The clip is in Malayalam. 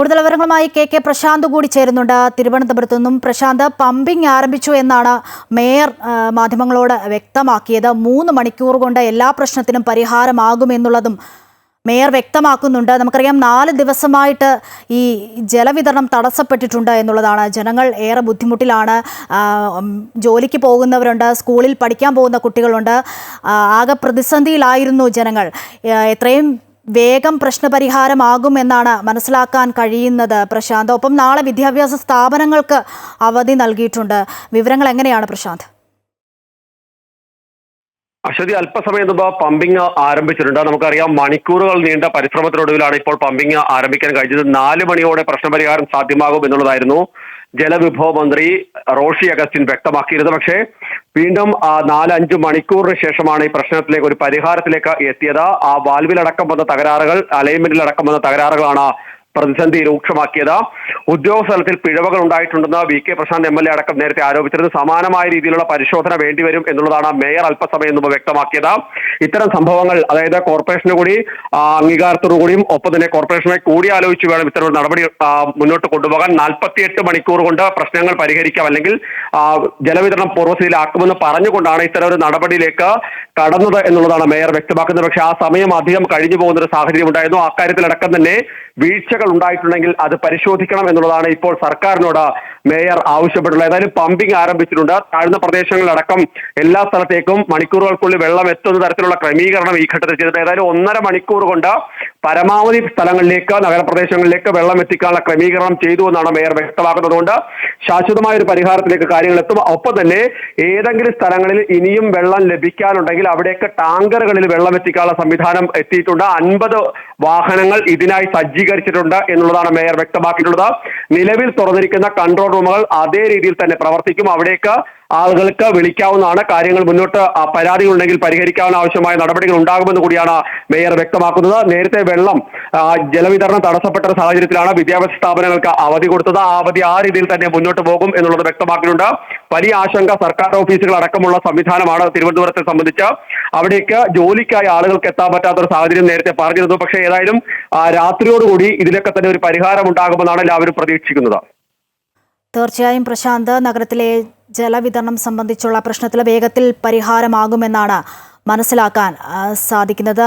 കൂടുതൽ വിവരങ്ങളുമായി കെ കെ പ്രശാന്ത് കൂടി ചേരുന്നുണ്ട്. തിരുവനന്തപുരത്തു നിന്നും പ്രശാന്ത് പമ്പിംഗ് ആരംഭിച്ചു എന്നാണ് മേയർ മാധ്യമങ്ങളോട് വ്യക്തമാക്കിയത്. മൂന്ന് മണിക്കൂർ കൊണ്ട് എല്ലാ പ്രശ്നത്തിനും പരിഹാരമാകുമെന്നുള്ളതും മേയർ വ്യക്തമാക്കുന്നുണ്ട്. നമുക്കറിയാം നാല് ദിവസമായിട്ട് ഈ ജലവിതരണം തടസ്സപ്പെട്ടിട്ടുണ്ട് എന്നുള്ളതാണ്. ജനങ്ങൾ ഏറെ ബുദ്ധിമുട്ടിലാണ്. ജോലിക്ക് പോകുന്നവരുണ്ട് സ്കൂളിൽ പഠിക്കാൻ പോകുന്ന കുട്ടികളുണ്ട്. ആകെ പ്രതിസന്ധിയിലായിരുന്നു ജനങ്ങൾ. എത്രയും വേഗം പ്രശ്നപരിഹാരമാകുമെന്നാണ് മനസ്സിലാക്കാൻ കഴിയുന്നത് പ്രശാന്ത്. ഒപ്പം നാളെ വിദ്യാഭ്യാസ സ്ഥാപനങ്ങൾക്ക് അവധി നൽകിയിട്ടുണ്ട്. വിവരങ്ങൾ എങ്ങനെയാണ് പ്രശാന്ത്? അശ്വതി അല്പസമയം മുമ്പ് പമ്പിംഗ് ആരംഭിച്ചിട്ടുണ്ട്. നമുക്കറിയാം മണിക്കൂറുകൾ നീണ്ട പരിശ്രമത്തിനൊടുവിലാണ് ഇപ്പോൾ പമ്പിംഗ് ആരംഭിക്കാൻ കഴിഞ്ഞത്. നാല് മണിയോടെ പ്രശ്നപരിഹാരം സാധ്യമാകും എന്നുള്ളതായിരുന്നു ജലവിഭവ മന്ത്രി റോഷി അഗസ്റ്റിൻ വ്യക്തമാക്കിയിരുന്നത്. പക്ഷേ വീണ്ടും ആ നാലഞ്ച് മണിക്കൂറിന് ശേഷമാണ് ഈ പ്രശ്നത്തിലേക്ക് ഒരു പരിഹാരത്തിലേക്ക് എത്തിയത്. ആ വാൽവിലടക്കം വന്ന തകരാറുകൾ അലൈൻമെന്റിലടക്കം വന്ന തകരാറുകളാണ് പ്രതിസന്ധി രൂക്ഷമാക്കിയത്. ഉദ്യോഗ തലത്തിൽ പിഴവുകൾ ഉണ്ടായിട്ടുണ്ടെന്ന് V K Prashant M L A അടക്കം നേരത്തെ ആരോപിച്ചിരുന്നു. സമാനമായ രീതിയിലുള്ള പരിശോധന വേണ്ടിവരും എന്നുള്ളതാണ് മേയർ അല്പസമയം മുമ്പ് വ്യക്തമാക്കിയത്. ഇത്തരം സംഭവങ്ങൾ അതായത് കോർപ്പറേഷന് കൂടി അംഗീകാരത്തോടുകൂടിയും അംഗീകാരത്തോടു കൂടിയും ഒപ്പം തന്നെ കോർപ്പറേഷനെ കൂടി ആലോചിച്ച് വേണം ഇത്തരം നടപടി മുന്നോട്ട് കൊണ്ടുപോകാൻ. നാൽപ്പത്തിയെട്ട് മണിക്കൂർ കൊണ്ട് പ്രശ്നങ്ങൾ പരിഹരിക്കാം അല്ലെങ്കിൽ ജലവിതരണം പൂർവസ്ഥിതിയിലാക്കുമെന്ന് പറഞ്ഞുകൊണ്ടാണ് ഇത്തരം ഒരു നടപടിയിലേക്ക് കടന്നത് എന്നുള്ളതാണ് മേയർ വ്യക്തമാക്കുന്നത്. പക്ഷേ ആ സമയം അധികം കഴിഞ്ഞു പോകുന്ന ഒരു സാഹചര്യം ഉണ്ടായിരുന്നു. അക്കാര്യത്തിലടക്കം തന്നെ ഉണ്ടായിട്ടുണ്ടെങ്കിൽ അത് പരിശോധിക്കണം എന്നുള്ളതാണ് ഇപ്പോൾ സർക്കാരിനോട് മേയർ ആവശ്യപ്പെട്ടുള്ളത് ഏതായാലും പമ്പിംഗ് ആരംഭിച്ചിട്ടുണ്ട്. താഴ്ന്ന പ്രദേശങ്ങളിലടക്കം എല്ലാ സ്ഥലത്തേക്കും മണിക്കൂറുകൾക്കുള്ളിൽ വെള്ളം എത്തുന്ന തരത്തിലുള്ള ക്രമീകരണം ഈ ഘട്ടത്തിൽ ചെയ്തിട്ട് ഏതായാലും ഒന്നര മണിക്കൂർ കൊണ്ട് പരമാവധി സ്ഥലങ്ങളിലേക്ക് നഗരപ്രദേശങ്ങളിലേക്ക് വെള്ളം എത്തിക്കാനുള്ള ക്രമീകരണം ചെയ്തു എന്നാണ് മേയർ വ്യക്തമാക്കുന്നതുകൊണ്ട് ശാശ്വതമായ ഒരു പരിഹാരത്തിലേക്ക് കാര്യങ്ങൾ എത്തും. ഒപ്പം തന്നെ ഏതെങ്കിലും സ്ഥലങ്ങളിൽ ഇനിയും വെള്ളം ലഭിക്കാനുണ്ടെങ്കിൽ അവിടെയൊക്കെ ടാങ്കറുകളിൽ വെള്ളം എത്തിക്കാനുള്ള സംവിധാനം എത്തിയിട്ടുണ്ട്. അൻപത് വാഹനങ്ങൾ ഇതിനായി സജ്ജീകരിച്ചിട്ടുണ്ട് എന്നുള്ളതാണ് മേയർ വ്യക്തമാക്കിയിട്ടുള്ളത്. നിലവിൽ തുറന്നിരിക്കുന്ന കൺട്രോൾ റൂമുകൾ അതേ രീതിയിൽ തന്നെ പ്രവർത്തിക്കും. അവിടേക്ക് ആളുകൾക്ക് വിളിക്കാവുന്നതാണ്. കാര്യങ്ങൾ മുന്നോട്ട് പരാതികളുണ്ടെങ്കിൽ പരിഹരിക്കാവുന്ന ആവശ്യമായ നടപടികൾ ഉണ്ടാകുമെന്ന് കൂടിയാണ് മേയർ വ്യക്തമാക്കുന്നത്. നേരത്തെ വെള്ളം ജലവിതരണം തടസ്സപ്പെട്ട സാഹചര്യത്തിലാണ് വിദ്യാഭ്യാസ സ്ഥാപനങ്ങൾക്ക് അവധി കൊടുത്തത്. ആ അവധി ആ രീതിയിൽ തന്നെ മുന്നോട്ട് പോകും എന്നുള്ളത് വ്യക്തമാക്കിയിട്ടുണ്ട് വലിയ ആശങ്ക സർക്കാർ ഓഫീസുകൾ അടക്കമുള്ള സംവിധാനമാണ് തിരുവനന്തപുരത്തെ സംബന്ധിച്ച്. അവിടേക്ക് ജോലിക്കായി ആളുകൾക്ക് എത്താൻ പറ്റാത്ത ഒരു സാഹചര്യം നേരത്തെ പറഞ്ഞിരുന്നു. പക്ഷേ ഏതായാലും രാത്രിയോടുകൂടി ഇതിലൊക്കെ തന്നെ ഒരു പരിഹാരം ഉണ്ടാകുമെന്നാണ് എല്ലാവരും പ്രതീക്ഷിക്കുന്നത്. തീർച്ചയായും പ്രശാന്ത് നഗരത്തിലെ ജലവിതരണം സംബന്ധിച്ചുള്ള പ്രശ്നത്തിൽ വേഗത്തിൽ പരിഹാരമാകുമെന്നാണ് മനസ്സിലാക്കാൻ സാധിക്കുന്നത്.